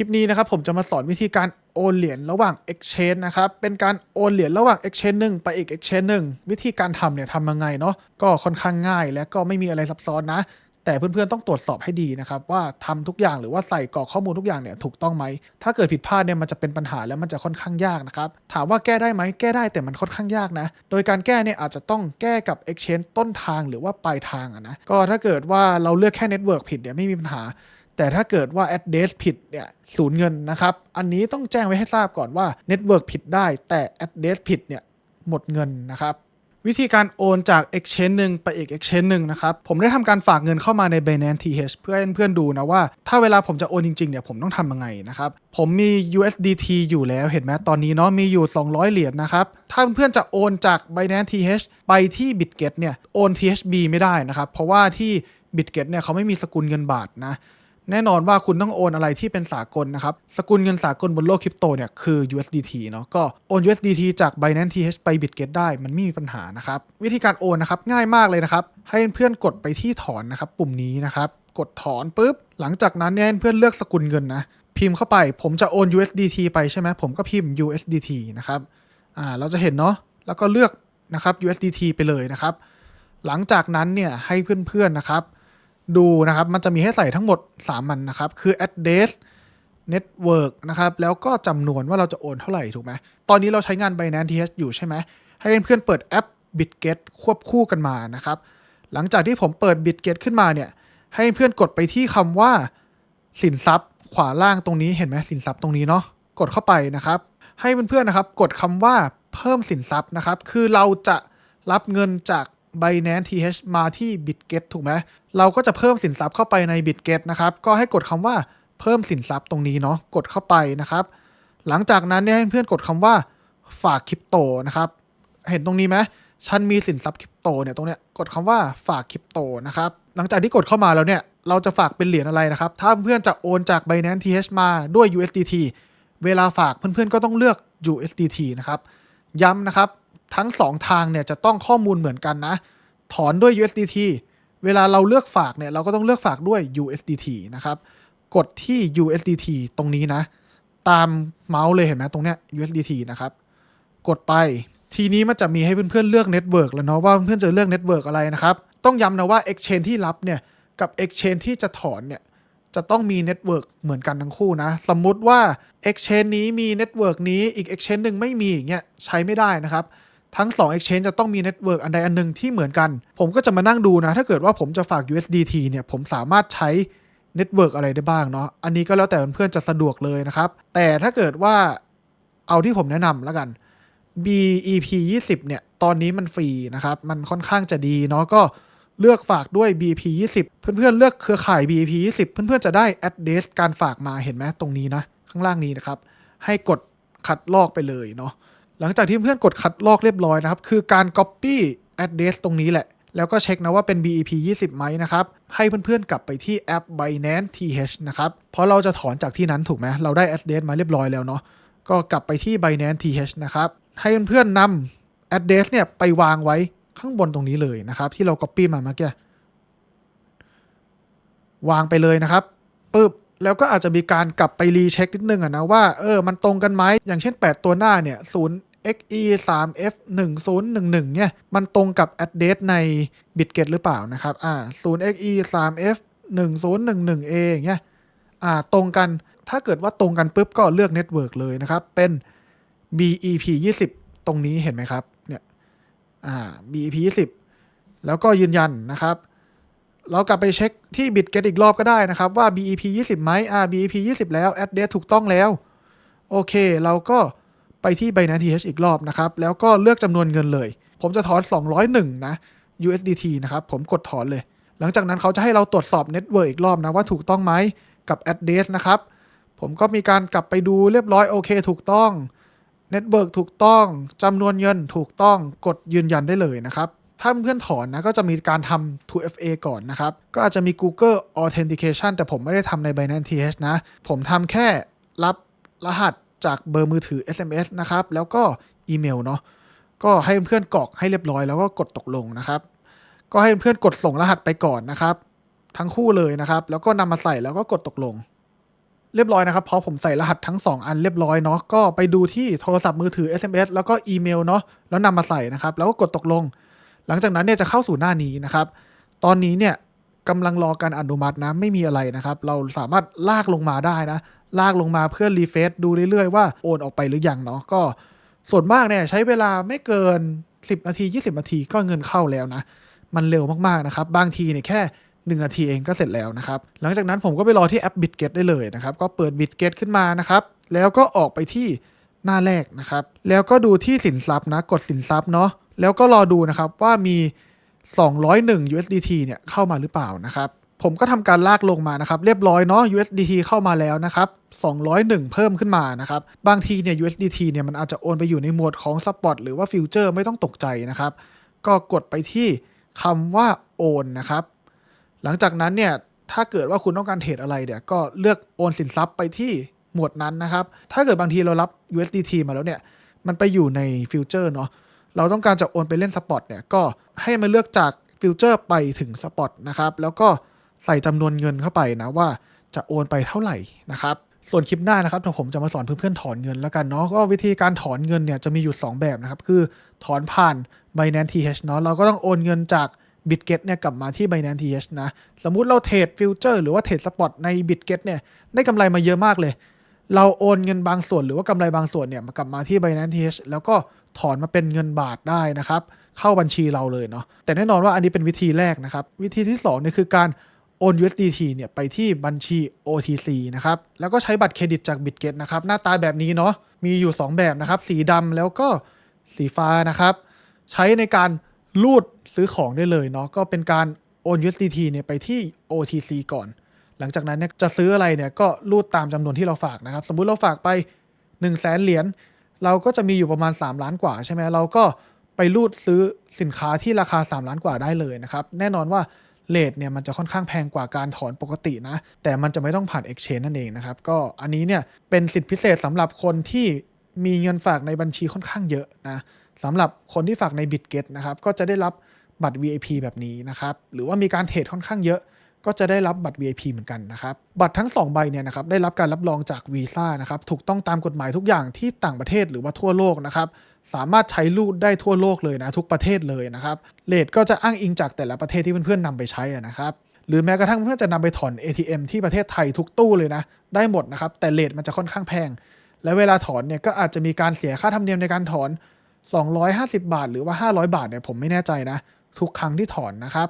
ลิปนี้นะครับผมจะมาสอนวิธีการโอนเหรียญระหว่าง Exchange นะครับ เป็นการโอนเหรียญระหว่าง Exchange หนึ่งไปอีก Exchange หนึ่งวิธีการทำเนี่ยทำยังไงเนาะก็ค่อนข้างง่ายและก็ไม่มีอะไรซับซ้อนนะ แต่เพื่อนๆต้องตรวจสอบให้ดีนะครับว่าทำทุกอย่างหรือว่าใส่กรอกข้อมูลทุกอย่างเนี่ยถูกต้องไหม ถ้าเกิดผิดพลาดเนี่ยมันจะเป็นปัญหาแล้วมันจะค่อนข้างยากนะครับ ถามว่าแก้ได้ไหมแก้ได้แต่มันค่อนข้างยากนะ โดยการแก้เนี่ยอาจจะต้องแก้กับ Exchange ต้นทางหรือว่าปลายทางอะนะ ก็ถ้าเกิดว่าเราเลือกแค่ Network ผิดเนี่ยไม่มีปัญหา แต่ถ้าเกิดว่า address ผิดเนี่ยสูญเงินนะครับ อันนี้ต้องแจ้งไว้ให้ทราบก่อนว่า Network ผิดได้ แต่ address ผิดเนี่ยหมดเงินนะครับวิธีการโอนจาก exchange หนึ่งไปอีก exchange หนึ่งนะครับ ผมได้ทำการฝากเงินเข้ามาใน Binance TH เพื่อให้เพื่อนๆดูนะว่า ถ้าเวลาผมจะโอนจริงๆเนี่ยผมต้องทำยังไงนะครับ ผมมี USDT อยู่แล้วเห็นไหมตอนนี้เนาะมีอยู่ 200 เหรียญนะครับ ถ้าเพื่อนๆจะโอนจาก Binance TH ไปที่ Bitget เนี่ยโอน THB ไม่ได้นะครับ เพราะว่าที่ Bitget เนี่ยเขาไม่มีสกุลเงินบาทนะ แน่นอนว่าคุณต้องโอนอะไรที่เป็นสากลนะครับ สกุลเงินสากลบนโลกคริปโตเนี่ยคือ USDT เนาะก็โอน USDT จาก Binance TH ไป Bitget ได้มันไม่มีปัญหานะครับ วิธีการโอนนะครับง่ายมากเลยนะครับ ให้เพื่อนกดไปที่ถอนนะครับปุ่มนี้นะครับ กดถอนปุ๊บ หลังจากนั้นเนี่ยให้เพื่อนเลือกสกุลเงินนะ พิมพ์เข้าไปผมจะโอน USDT ไปใช่ไหมผมก็พิมพ์ USDT นะครับอ่าเราจะเห็นเนาะแล้วก็เลือกนะครับ USDT ไปเลยนะครับ หลังจากนั้นเนี่ยให้เพื่อนๆนะครับ ดูนะครับ มันจะมีให้ใส่ทั้งหมด 3 มันนะครับ คือ address network นะครับ แล้วก็จำนวนว่าเราจะโอนเท่าไหร่ถูกไหม ตอนนี้เราใช้งาน Binance TH อยู่ใช่ไหม ให้เพื่อนๆเปิดแอป Bitget ควบคู่กันมานะครับ หลังจากที่ผมเปิด Bitget ขึ้นมาเนี่ย ให้เพื่อนกดไปที่คำว่า สินทรัพย์ ขวาล่างตรงนี้เห็นไหมสินทรัพย์ตรงนี้เนาะ กดเข้าไปนะครับ ให้เพื่อนๆนะครับ กดคำว่าเพิ่มสินทรัพย์นะครับ คือเราจะรับเงินจาก Binance TH มาที่ Bitget ถูกไหมเราก็จะเพิ่มสินทรัพย์เข้าไปใน Bitget นะครับ ก็ให้กดคำว่าเพิ่มสินทรัพย์ตรงนี้เนาะ กดเข้าไปนะครับ หลังจากนั้นเนี่ยให้เพื่อนกดคำว่าฝากคริปโตนะครับ เห็นตรงนี้ไหมฉันมีสินทรัพย์คริปโตเนี่ยตรงเนี้ย กดคำว่าฝากคริปโตนะครับ หลังจากที่กดเข้ามาแล้วเนี่ย เราจะฝากเป็นเหรียญอะไรนะครับ ถ้าเพื่อนจะโอนจาก Binance TH มาด้วย USDT เวลาฝากเพื่อนๆก็ต้องเลือก USDT นะครับ ย้ำนะครับ ทั้ง 2 ทางเนี่ยจะต้องข้อมูลเหมือนกันนะ ถอนด้วย USDT เวลาเราเลือกฝากเนี่ยเราก็ต้องเลือกฝากด้วย USDT นะครับ กดที่ USDT ตรงนี้นะ ตามเมาส์เลยเห็นไหมตรงเนี้ย USDT นะครับ กดไปทีนี้มันจะมีให้เพื่อนๆเลือกเน็ตเวิร์กแล้วเนาะว่าเพื่อนๆจะเลือกเน็ตเวิร์กอะไรนะครับ ต้องย้ำนะว่า Exchange ที่รับเนี่ยกับ Exchange ที่จะถอนเนี่ยจะต้องมีเน็ตเวิร์กเหมือนกันทั้งคู่นะ สมมุติว่า Exchange นี้มีเน็ตเวิร์กนี้อีก Exchange หนึ่งไม่มีอย่างเงี้ยใช้ไม่ได้นะครับ ทั้ง 2 Exchange จะต้องมีเน็ตเวิร์กอันใดอันหนึ่งที่เหมือนกัน ผมก็จะมานั่งดูนะ ถ้าเกิดว่าผมจะฝาก USDT เนี่ย ผมสามารถใช้เน็ตเวิร์กอะไรได้บ้างเนาะ อันนี้ก็แล้วแต่เพื่อนๆจะสะดวกเลยนะครับ แต่ถ้าเกิดว่าเอาที่ผมแนะนำแล้วกัน BEP 20เนี่ย ตอนนี้มันฟรีนะครับ มันค่อนข้างจะดีเนาะ ก็เลือกฝากด้วย BEP 20 เพื่อนๆเลือกเครือข่าย BEP 20 เพื่อนๆจะได้ address การฝากมาเห็นไหมตรงนี้นะ ข้างล่างนี้นะครับ ให้กดคัดลอกไปเลยเนาะ หลังจากที่เพื่อนกดคัดลอกเรียบร้อยนะครับ คือการ copy address ตรงนี้แหละ แล้วก็เช็คนะว่าเป็น BEP 20 ไหมนะครับ ให้เพื่อนๆกลับไปที่แอป Binance TH นะครับ เพราะเราจะถอนจากที่นั้นถูกไหมเราได้ address มาเรียบร้อยแล้วเนาะ ก็กลับไปที่ Binance TH นะครับ ให้เพื่อนๆนำ address เนี่ยไปวางไว้ข้างบนตรงนี้เลยนะครับ ที่เรา copy มาเมื่อกี้วางไปเลยนะครับปึ๊บแล้วก็อาจจะมีการกลับไปรีเช็คนิดนึงอะนะว่าเออมันตรงกันไหมอย่างเช่น 8 ตัวหน้าเนี่ย0 XE 3 F 1 0 1 1เนี่ย มันตรงกับ address ใน Bitget หรือเปล่านะครับ อ่า0 XE 3 F 1 0 1 1 A อย่างเงี้ย อ่า ตรงกัน ถ้าเกิดว่าตรงกันปุ๊บก็เลือก Network เลยนะครับ เป็น BEP 20ตรงนี้เห็นไหมครับ เนี่ย อ่า BEP 20แล้วก็ยืนยันนะครับ เรากลับไปเช็คที่ Bitget อีกรอบก็ได้นะครับว่า BEP 20ไหมอ่า BEP 20 แล้ว address ถูกต้องแล้ว โอเค เราก็ ไปที่ Binance TH อีกรอบนะครับ แล้วก็เลือกจำนวนเงินเลย ผมจะถอน 201 นะ USDT นะครับ ผมกดถอนเลย หลังจากนั้นเขาจะให้เราตรวจสอบ Network อีกรอบนะว่าถูกต้องไหมกับ address นะครับ ผมก็มีการกลับไปดูเรียบร้อยโอเค ถูกต้อง Network ถูกต้องจำนวนเงินถูกต้องกดยืนยันได้เลยนะครับถ้าเพื่อนถอนนะก็จะมีการทำ 2FA ก่อนนะครับ ก็อาจจะมี Google Authentication แต่ผมไม่ได้ทำใน Binance TH นะ ผมทำแค่รับรหัส จากเบอร์มือถือ SMS นะครับ แล้วก็อีเมลเนาะก็ให้เพื่อนกรอกให้เรียบร้อยแล้วก็กดตกลงนะครับ ก็ให้เพื่อนกดส่งรหัสไปก่อนนะครับ ทั้งคู่เลยนะครับ แล้วก็นำมาใส่แล้วก็กดตกลง เรียบร้อยนะครับพอผมใส่รหัสทั้ง 2 อันเรียบร้อยเนาะก็ไปดูที่โทรศัพท์มือถือ SMS แล้วก็อีเมลเนาะแล้วนำมาใส่นะครับ แล้วก็กดตกลง หลังจากนั้นเนี่ยจะเข้าสู่หน้านี้นะครับ ตอนนี้เนี่ยกำลังรอการอนุมัตินะไม่มีอะไรนะครับ เราสามารถลากลงมาได้นะ ลากลงมาเพื่อรีเฟซดูเรื่อยๆว่าโอนออกไปหรือยังเนาะก็ส่วนมากเนี่ยใช้เวลาไม่เกิน 10 นาที 20 นาทีก็เงินเข้าแล้วนะ มันเร็วมากๆนะครับ บางทีเนี่ยแค่ 1 นาทีเองก็เสร็จแล้วนะครับ หลังจากนั้นผมก็ไปรอที่แอป BitGet ได้เลยนะครับ ก็เปิด BitGet ขึ้นมานะครับ แล้วก็ออกไปที่หน้าแรกนะครับ แล้วก็ดูที่สินทรัพย์นะ กดสินทรัพย์เนาะแล้วก็รอดูนะครับว่ามี 201 USDT เนี่ยเข้ามาหรือเปล่านะครับ ผมก็ทำการลากลงมานะครับเรียบร้อยเนาะ USDT เข้ามาแล้วนะครับ 201 เพิ่มขึ้นมานะครับ บางทีเนี่ย USDT เนี่ยมันอาจจะโอนไปอยู่ในหมวดของ Spot หรือว่า Future ไม่ต้องตกใจนะครับ ก็กดไปที่คำว่าโอนนะครับ หลังจากนั้นเนี่ยถ้าเกิดว่าคุณต้องการเทรดอะไรเนี่ยก็เลือกโอนสินทรัพย์ไปที่หมวดนั้นนะครับ ถ้าเกิดบางทีเรารับ USDT มาแล้วเนี่ยมันไปอยู่ในฟิวเจอร์เนาะเราต้องการจะโอนไปเล่นสปอตเนี่ยก็ให้มาเลือกจากฟิวเจอร์ไปถึงสปอตนะครับแล้วก็ ใส่จำนวนเงินเข้าไปนะว่าจะโอนไปเท่าไหร่นะครับ ส่วนคลิปหน้านะครับผมจะมาสอนเพื่อนๆถอนเงินแล้วกันเนาะก็วิธีการถอนเงินเนี่ยจะมีอยู่ 2 แบบนะครับ คือถอนผ่าน Binance TH เนาะเราก็ต้องโอนเงินจาก BitGet เนี่ยกลับมาที่ Binance TH นะ สมมุติเราเทรดฟิวเจอร์หรือว่าเทรดสปอตใน BitGet เนี่ยได้กำไรมาเยอะมากเลย เราโอนเงินบางส่วนหรือว่ากำไรบางส่วนเนี่ยมากลับมาที่ Binance TH แล้วก็ถอนมาเป็นเงินบาทได้นะครับ เข้าบัญชีเราเลยเนาะแต่แน่นอนว่าอันนี้เป็นวิธีแรกนะครับ วิธีที่2เนี่ยคือการ โอน USDT เนี่ยไปที่บัญชี OTC นะครับ แล้วก็ใช้บัตรเครดิตจาก BitGet นะครับ หน้าตาแบบนี้เนาะ มีอยู่ 2 แบบนะครับ สีดำแล้วก็สีฟ้านะครับ ใช้ในการรูดซื้อของได้เลยเนาะ ก็เป็นการโอน USDT เนี่ยไปที่ OTC ก่อน หลังจากนั้นเนี่ยจะซื้ออะไรเนี่ยก็รูดตามจำนวนที่เราฝากนะครับ สมมุติเราฝากไป 1 0 0 0 0แสนเหรียญ เราก็จะมีอยู่ประมาณ 3 ล้านกว่าใช่ไหมเราก็ไปรูดซื้อสินค้าที่ราคา 3 ล้านกว่าได้เลยนะครับ แน่นอนว่า เลทเนี่ยมันจะค่อนข้างแพงกว่าการถอนปกตินะ แต่มันจะไม่ต้องผ่าน Exchange นั่นเองนะครับ ก็อันนี้เนี่ยเป็นสิทธิพิเศษสำหรับคนที่มีเงินฝากในบัญชีค่อนข้างเยอะนะสำหรับคนที่ฝากใน BitGet นะครับก็จะได้รับบัตร VIP แบบนี้นะครับหรือว่ามีการเทรดค่อนข้างเยอะ ก็จะได้รับบัตร VIP เหมือนกันนะครับ บัตรทั้ง 2 ใบเนี่ยนะครับได้รับการรับรองจากวีซ่านะครับถูกต้องตามกฎหมายทุกอย่างที่ต่างประเทศหรือว่าทั่วโลกนะครับสามารถใช้รูดได้ทั่วโลกเลยนะทุกประเทศเลยนะครับเลทก็จะอ้างอิงจากแต่ละประเทศที่เพื่อนๆนำไปใช้นะครับหรือแม้กระทั่งเพื่อนจะนำไปถอน ATM ที่ประเทศไทยทุกตู้เลยนะได้หมดนะครับแต่เลทมันจะค่อนข้างแพง และเวลาถอนเนี่ยก็อาจจะมีการเสียค่าธรรมเนียมในการถอน 250 บาท หรือว่า 500 บาทเนี่ยผมไม่แน่ใจนะทุกครั้งที่ถอนนะครับ